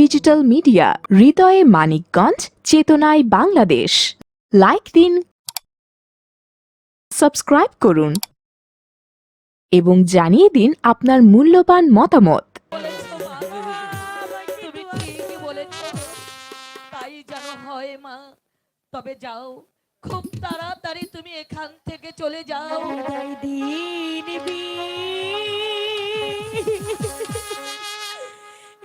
Digital media হৃদয়ে মানিকগঞ্জ চেতনায় Bangladesh. Like দিন সাবস্ক্রাইব করুন এবং জানিয়ে দিন আপনার মূল্যবান মতামত। তাই যেন হয় মা তবে যাও খুব তাড়াতাড়ি তুমি এখান থেকে চলে যাও। দিন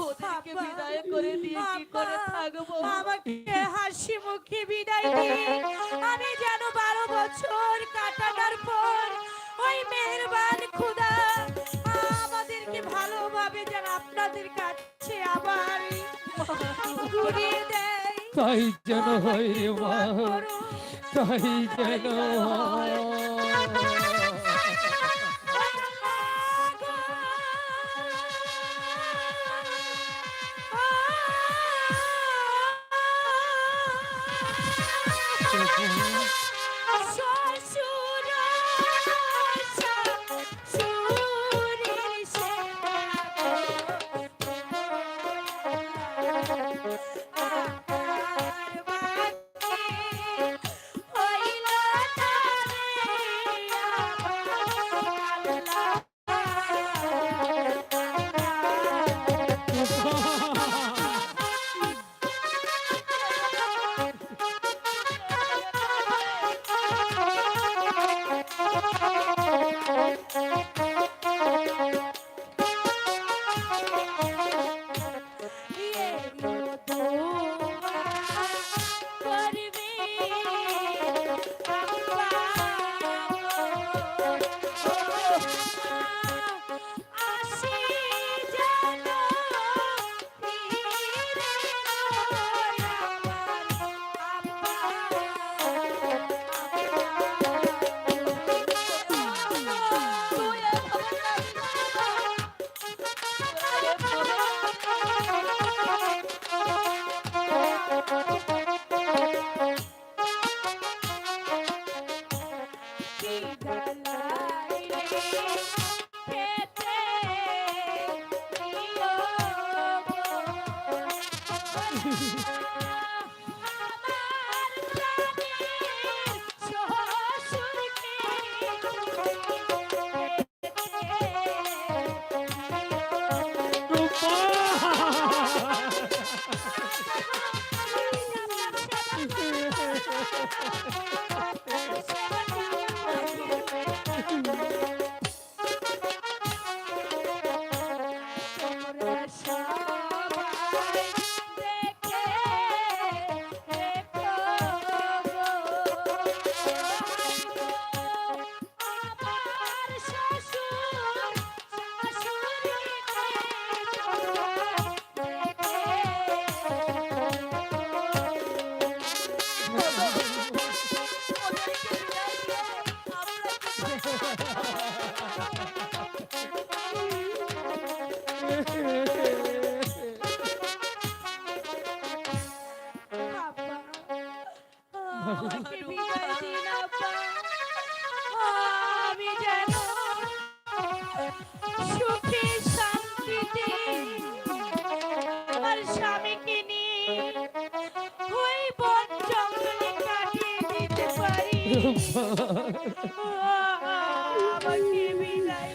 ওদেরকে বিদায় করে দিয়ে কি করে থাকব? আমাকে হাসি মুখে বিদায় দিন আমি যেন বারো বছর কাটানোর পর ওই মেহেরবান খুদা আমাদেরকে ভালোভাবে যেন আপনাদের কাছে আবার ঘুরিয়ে দেয়। তাই যেন হয় রে মা তাই যেন হয়। আমি যেন সুখে শান্তিতে আমার স্বামীকে নিয়ে ওই বন জঙ্গলে কাটিয়ে দিতে পারি। আমাকে বিদায়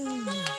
Oh,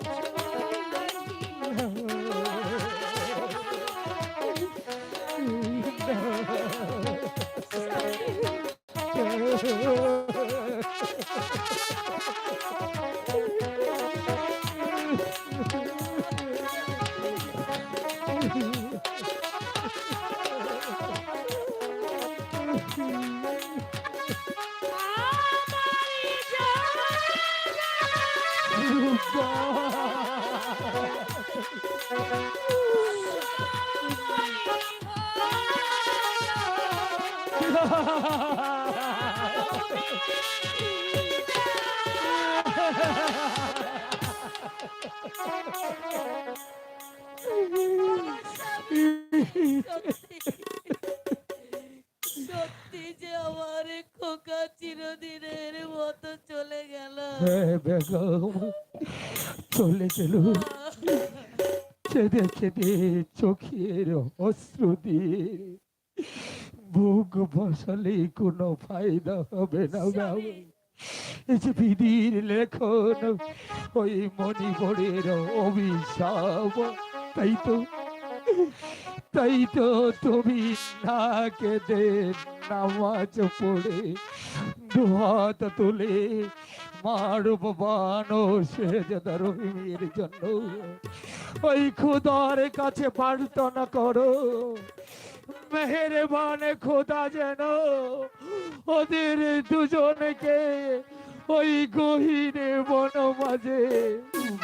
বেগম চলে গেল। কেঁদে কেঁদে চোখের অশ্রু দিয়ে। বুক বসালে কোনো ফায়দা হবে না বাবু বিধির লেখন, ওই মণিবরের অভিশাপ। তাই তো তাই তো তুমি না কেঁদে নামাজ পড়ে দুহাত তুলে মার বাবানো সেজদা রহিমের জন্য। ওই খুদার কাছে প্রার্থনা করো। মেহেরবান খোদা যেন ওদের দুজনকে ওই গহীনে বন মাঝে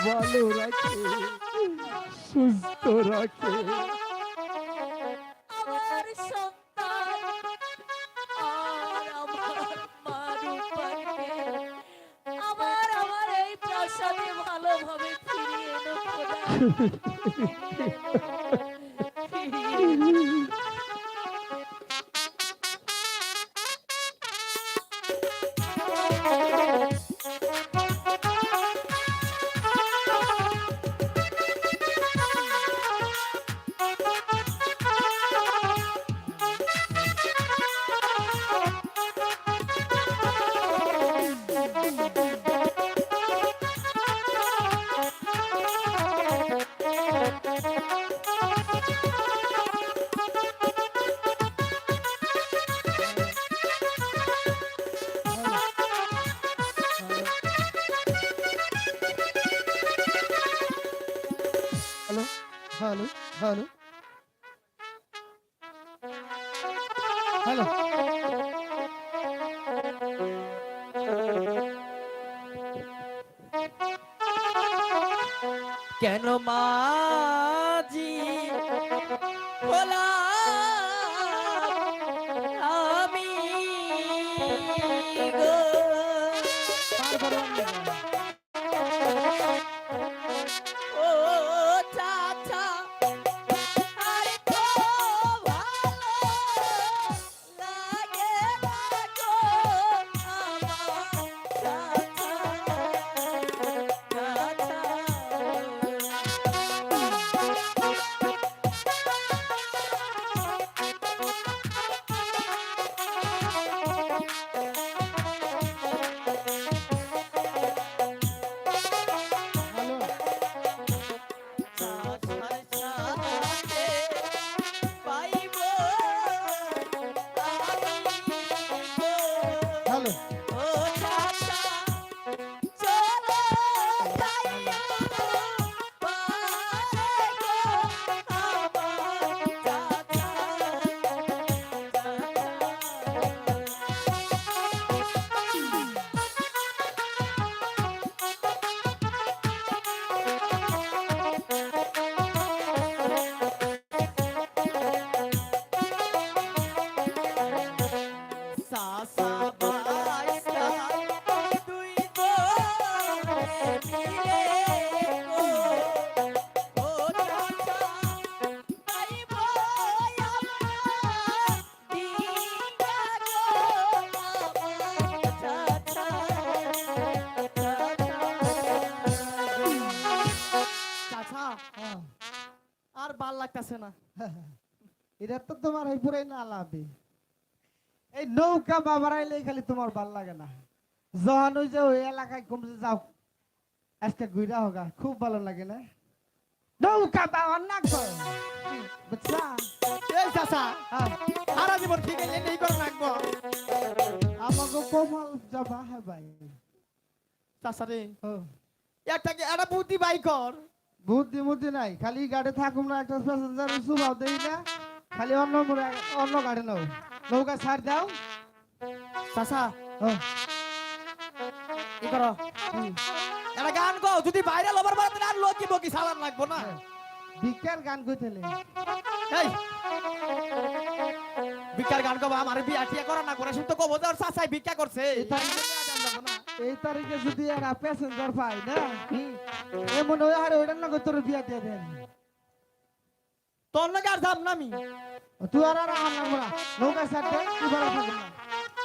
ভালো রাখে, সুস্থ রাখে। Hee hee hee! Hello hello কেন মাঝি? ভোলা লাগতাছে না। এটা তো তোমার এই পুরাই না লাভে এই নৌকা বাবার আইলে খালি তোমার ভালো লাগে না। যখন ওই যে ওই এলাকায় কমছে যাও আজকে ঘুরা হোগা খুব ভালো লাগে না। নৌকা বাবার না কয় বুঝছা এই চাচা হ্যাঁ, সারা জীবন ঠিক আছে নেই করে রাখব আমাকে কোমল যাবা হ্যাঁ ভাই। চাচা রে একটা কি একটা বুদ্ধি বাই কর। বুদ্ধি মুদ্ধি নাই খালি গাড়ি থাকুম না একটা প্যাসেঞ্জার সুবাও দেই না খালি অন্য অন্য গাড়ি নাও। নৌকা ছাড় দাও। ও, কি করো? এটা গান গো যদি বাইরে লবার বাড়াতে আর লোক কি বকি সালান লাগবো না? ভিক্ষার গান কইতেলে। এই! ভিক্ষার গান কবা আমার বিয়া টিয়া করা না করে শুধু কবো তোর চাচাই ভিক্ষা করছে। এই তারিখে যদি একটা প্যাসেঞ্জার পাই না এমন হয় হারে ওইটার না তোর বিয়া দিয়ে দেন। তোর নাকি আর যাব না আমি তুই আর আর আমার নাম না। নৌকা সাথে তুই বড় থাকবি না।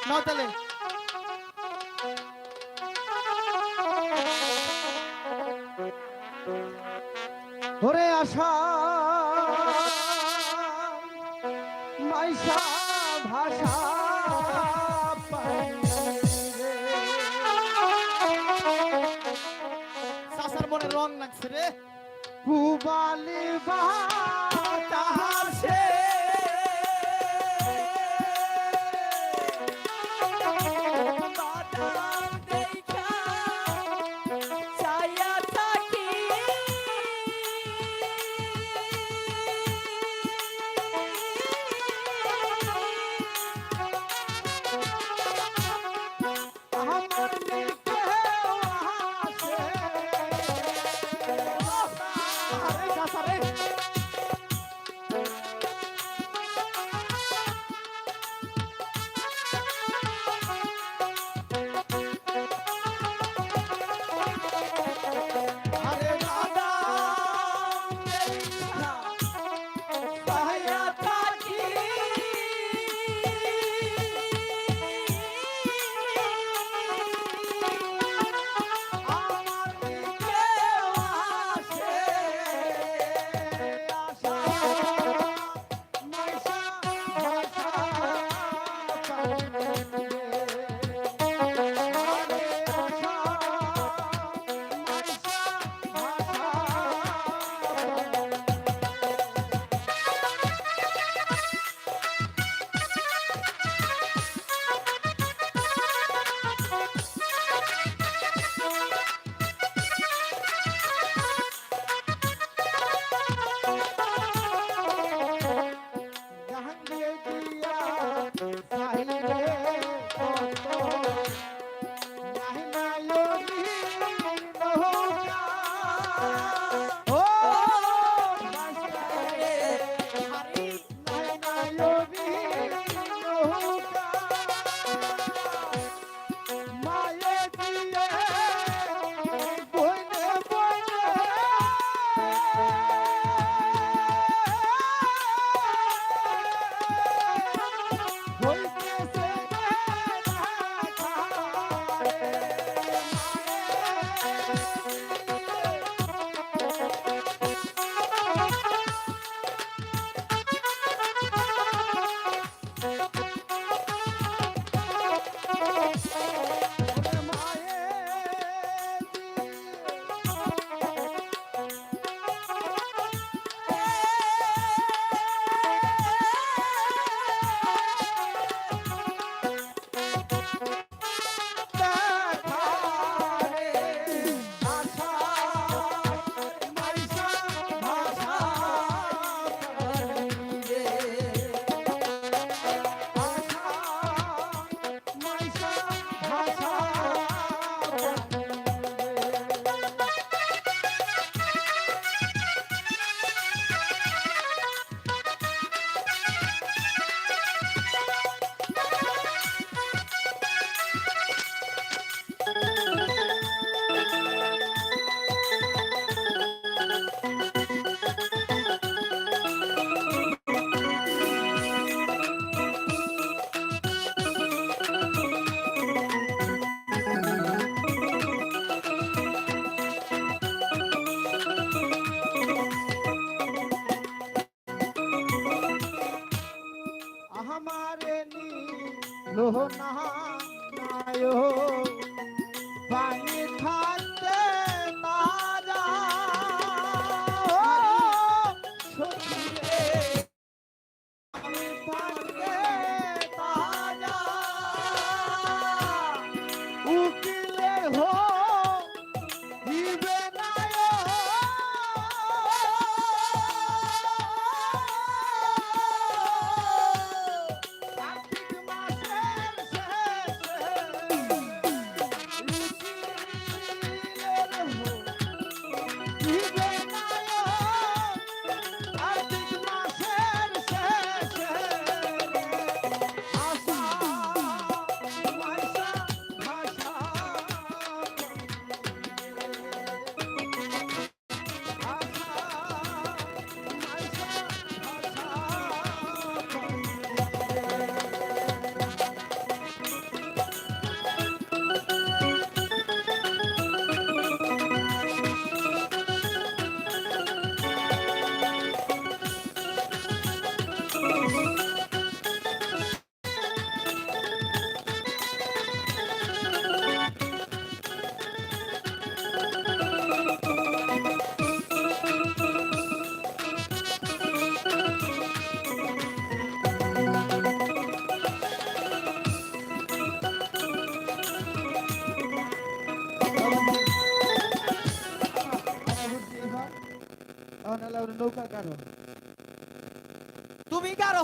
নাও তাহলে। ওরে আশা। রং। লাগছে রে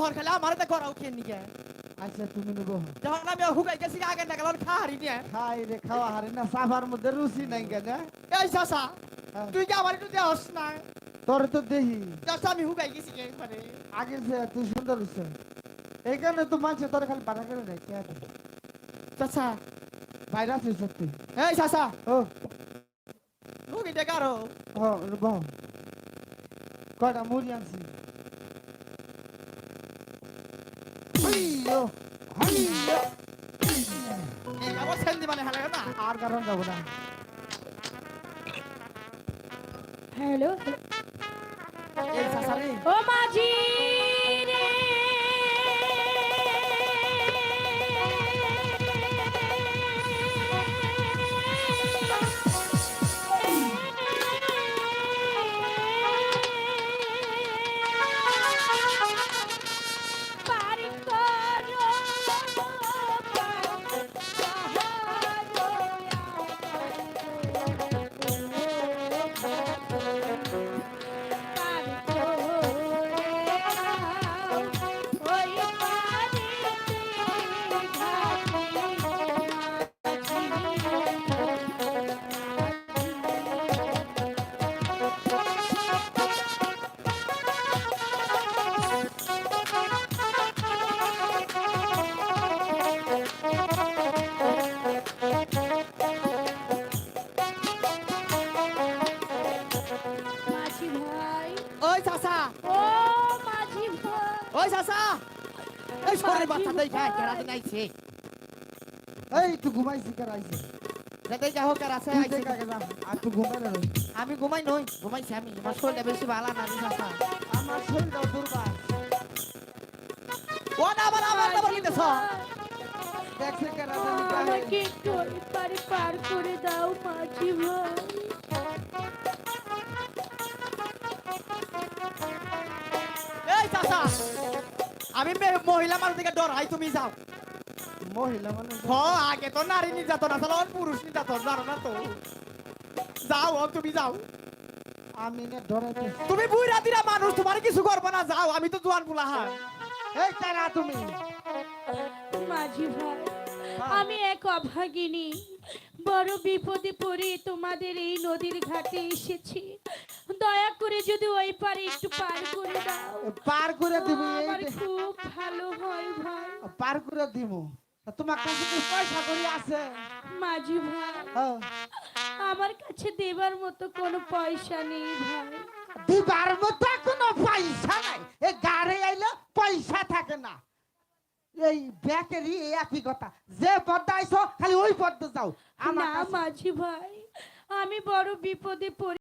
হর খেলে আমার তো করাও কেন নিকে আচ্ছা তুমি নেব। যখন আমি হুকাই গেছি আগে না গেল খাহারি নিয়ে। খাই রে খাওয়া হারে না সাফার মধ্যে রুচি নাই কেন এই চাচা হ্যাঁ। তুই কি আমার একটু দেওয়াস না? তোর তো দেখি চাচা আমি হুকাই গেছি একবারে। আগে যে তুই সুন্দর হচ্ছে এইখানে তো মানছে তোর খালি বাধা করে নাই কে? চাচা। বাইরে আছিস সত্যি। এই চাচা। ও। হুকিটা কারও? বহ কয়টা মুড়ি আনছি? সেন্দি মানে না আর কারণ যাব না। হ্যালো ও মাঝি! ওই চাচা এই সরে বাচ্চা দেই খাই কেডা দিন আইছে এই তুই ঘুমাইছি কার আইছে যাতে যা হোক আর আছে তুই আইছে দেখা গেলা আর তুই ঘুমাই না রই। আমি ঘুমাই নই ঘুমাইছি আমি আমার শরীরটা বেশি ভালো না রে চাচা আমার শরীরটা দুর্বল ও না আবার আমার নাম্বার নিতেছ দেখছে কেন জানি কাহে। আমাকে একটু ওই পারে পার করে দাও মাঝি ভাই আমি মহিলা মানুষ থেকে ডর হাই তুমি যাও। মহিলা মানে হ আগে তো নারী নির্যাতন আসলে পুরুষ নির্যাতন জানো না তো। যাও তুমি যাও। আমি না ডরাইতে তুমি বুইরা দিরা মানুষ তোমার কিছু করব না যাও আমি তো জোয়ান বুলা হার। এই কারা তুমি। মাঝি ভাই আমি এক অভাগিনী। বড় বিপদে পড়ে তোমাদের এই নদীর ঘাটে এসেছি। দয়া করে যদি ওই পারে একটু পার করে দাও। পার করে দিবি আমার খুব ভালো হয় ভাই। পার করে দিব। তোমার কাছে কি পয়সা করি আছে? মাঝি ভাই। আমার কাছে দেবার মতো কোনো পয়সা নেই ভাই। দিবার মতো কোনো পয়সা নাই। এই গাড়ি আইলে পয়সা থাকে না। এই ব্যাকেরই একই কথা। যে পদ্মা আইছো খালি ওই পদ্মা যাও। আমার কাছে- মাঝি ভাই আমি বড় বিপদে পড়ে